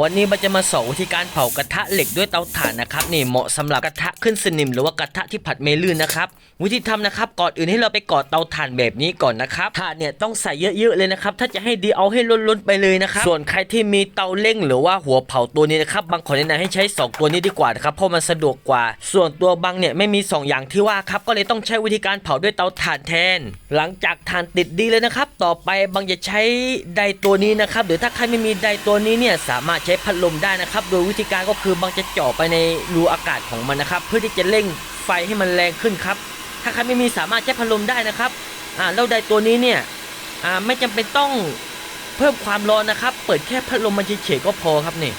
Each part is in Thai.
วันนี้มันจะมาสอนวิธีการเผากระทะเหล็กด้วยเตาถ่านนะครับนี่เหมาะสำหรับกระทะขึ้นสนิมหรือว่ากระทะที่ผัดเมลื่นนะครับวิธีทำนะครับก่อนอื่นให้เราไปก่อเตาถ่านแบบนี้ก่อนนะครับถ่านเนี่ยต้องใส่เยอะๆเลยนะครับถ้าจะให้ดีเอาให้ล้นๆไปเลยนะครับส่วนใครที่มีเตาเร่งหรือว่าหัวเผาตัวนี้นะครับบางคนแนะนำให้ใช้สองตัวนี้ดีกว่านะครับเพราะมันสะดวกกว่า ส่วนตัวบางเนี่ยไม่มีสองอย่างที่ว่าครับก็เลยต้องใช้วิธีการเผาด้วยเตาถ่านแทน หลังจากถ่านติดดีเลยนะครับต่อไปบางจะใช้ไดตัวนี้นะครับหรือถ้าใครไม่มีไดตัวนี้เนี่ยสามารถใช้พัดลมได้นะครับ โดยวิธีการก็คือบางจะเจาะไปในรูอากาศของมันนะครับ เพื่อที่จะเร่งไฟให้มันแรงขึ้นครับ ถ้าใครไม่มีสามารถใช้พัดลมได้นะครับอ่าแล้วไดตัวนี้เนี่ยอ่าไม่จำเป็นต้องเพิ่มความร้อนนะครับ เปิดแค่พัดลมมันเฉยๆก็พอครับนี่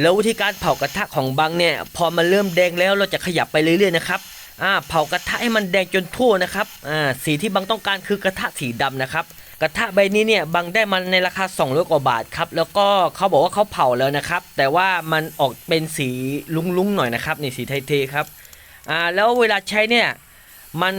แล้ววิธีการเผากระทะของบังเนี่ยพอมันเริ่มแดงแล้วเราจะขยับไปเรื่อยๆนะครับอ่าเผากระทะให้มันแดงจนทั่วนะครับอ่าสีที่บังต้องการคือกระทะสีดำนะครับ กระทะใบนี้เนี่ยบังได้มันในราคา200กว่าบาทครับแล้วก็เขาบอกว่าเขาเผาแล้วนะครับ แต่ว่ามันออกเป็นสีลุ้งๆหน่อยนะครับนี่สีไทยๆครับอ่าแล้วเวลาใช้เนี่ยมัน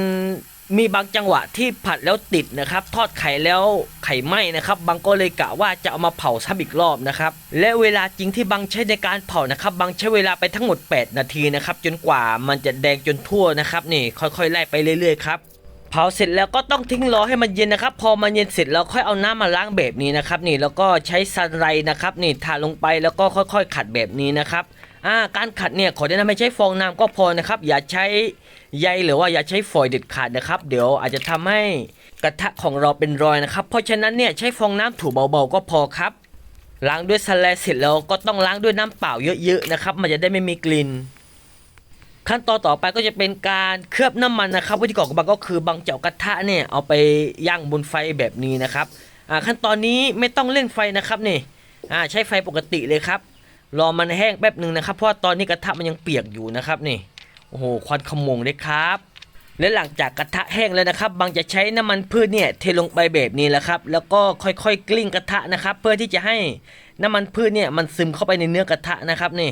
มีบางจังหวะที่ผัดแล้วติดนะครับ ทอดไข่แล้วไข่ไหม้นะครับ บางก็เลยกะว่าจะเอามาเผาซ้ำอีกรอบนะครับ และเวลาจริงที่บางใช้ในการเผานะครับ บางใช้เวลาไปทั้งหมด 8 นาทีนะครับ จนกว่ามันจะแดงจนทั่วนะครับนี่ค่อยๆไล่ไปเรื่อยๆครับ เผาเสร็จแล้วก็ต้องทิ้งรอให้มันเย็นนะครับ พอมันเย็นเสร็จแล้วค่อยเอาน้ำมาล้างแบบนี้นะครับ นี่แล้วก็ใช้ซันไรนะครับนี่ทาลงไปแล้วก็ค่อย ๆ ขัดแบบนี้นะครับอ่าการขัดเนี่ยขอแนะนำให้ใช้ฟองน้ำก็พอนะครับ อย่าใช้ใยหรือว่าอย่าใช้ฝอยเด็ดขาดนะครับ เดี๋ยวอาจจะทำให้กระทะของเราเป็นรอยนะครับ เพราะฉะนั้นเนี่ยใช้ฟองน้ำถูเบาๆก็พอครับล้างด้วยสแลเสร็จแล้วก็ต้องล้างด้วยน้ำเปล่าเยอะๆนะครับ มันจะได้ไม่มีกลิ่น ขั้นตอนต่อไปก็จะเป็นการเคลือบน้ำมันนะครับวิธีก่อนของบางก็คือบางเจาะกระทะเนี่ยเอาไปย่างบนไฟแบบนี้นะครับขั้นตอนนี้ไม่ต้องเล่นไฟนะครับนี่ใช้ไฟปกติเลยครับ รอมันแห้งแป๊บหนึ่งนะครับ เพราะว่าตอนนี้กระทะมันยังเปียกอยู่นะครับนี่โอ้โหควันขโมงเลยครับและหลังจากกระทะแห้งแล้วนะครับ บางจะใช้น้ำมันพืชเนี่ยเทลงไปแบบนี้แหละครับ แล้วก็ค่อยๆกลิ้งกระทะนะครับ เพื่อที่จะให้น้ำมันพืชเนี่ยมันซึมเข้าไปในเนื้อกระทะนะครับนี่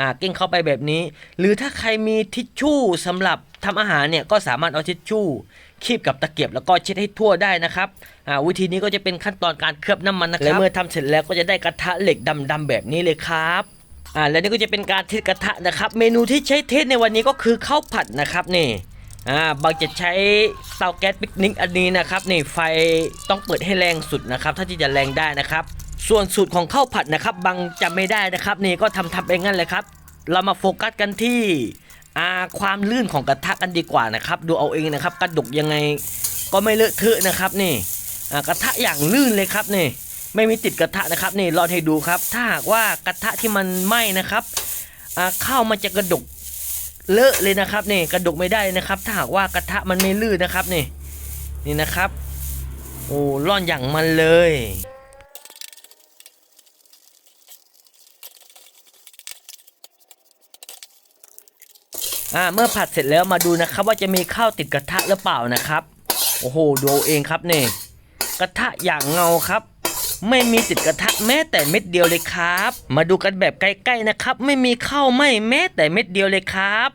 อ่ากิ้งเข้าไปแบบนี้ หรือถ้าใครมีทิชชู่สำหรับทำอาหารเนี่ยก็สามารถเอาทิชชู่คีบกับตะเกียบแล้วก็เช็ดให้ทั่วได้นะครับอ่าวิธีนี้ก็จะเป็นขั้นตอนการเคลือบน้ำมันนะครับและเมื่อทำเสร็จแล้วก็จะได้กระทะเหล็กดำๆแบบนี้เลยครับอ่าและนี่ก็จะเป็นการเทสกระทะนะครับ เมนูที่ใช้เทสในวันนี้ก็คือข้าวผัดนะครับนี่อ่าบางจะใช้เตาแก๊สปิกนิกอันนี้นะครับนี่ไฟต้องเปิดให้แรงสุดนะครับถ้าที่จะแรงได้นะครับ ส่วนสูตรของข้าวผัดนะครับบางจำไม่ได้นะครับนี่ก็ทำทำเองงั้นเลยครับ เรามาโฟกัสกันที่อาความลื่นของกระทะกันดีกว่านะครับ ดูเอาเองนะครับ กระดกยังไงก็ไม่เลอะเทอะนะครับนี่กระทะอย่างลื่นเลยครับนี่ไม่มีติดกระทะนะครับนี่รอดให้ดูครับ ถ้าหากว่ากระทะที่มันไหม้นะครับข้าวมันจะกระดกเลอะเลยนะครับนี่กระดกไม่ได้นะครับ ถ้าหากว่ากระทะมันไม่ลื่นนะครับนี่นี่นะครับ โอ้ร่อนอย่างมันเลย อ่าเมื่อผัดเสร็จแล้วมาดูนะครับ ว่าจะมีข้าวติดกระทะหรือเปล่านะครับ โอ้โหดูเองครับนี่ กระทะอย่างเงาครับ ไม่มีติดกระทะแม้แต่เม็ดเดียวเลยครับ มาดูกันแบบใกล้ๆนะครับ ไม่มีข้าวไหม้แม้แต่เม็ดเดียวเลยครับ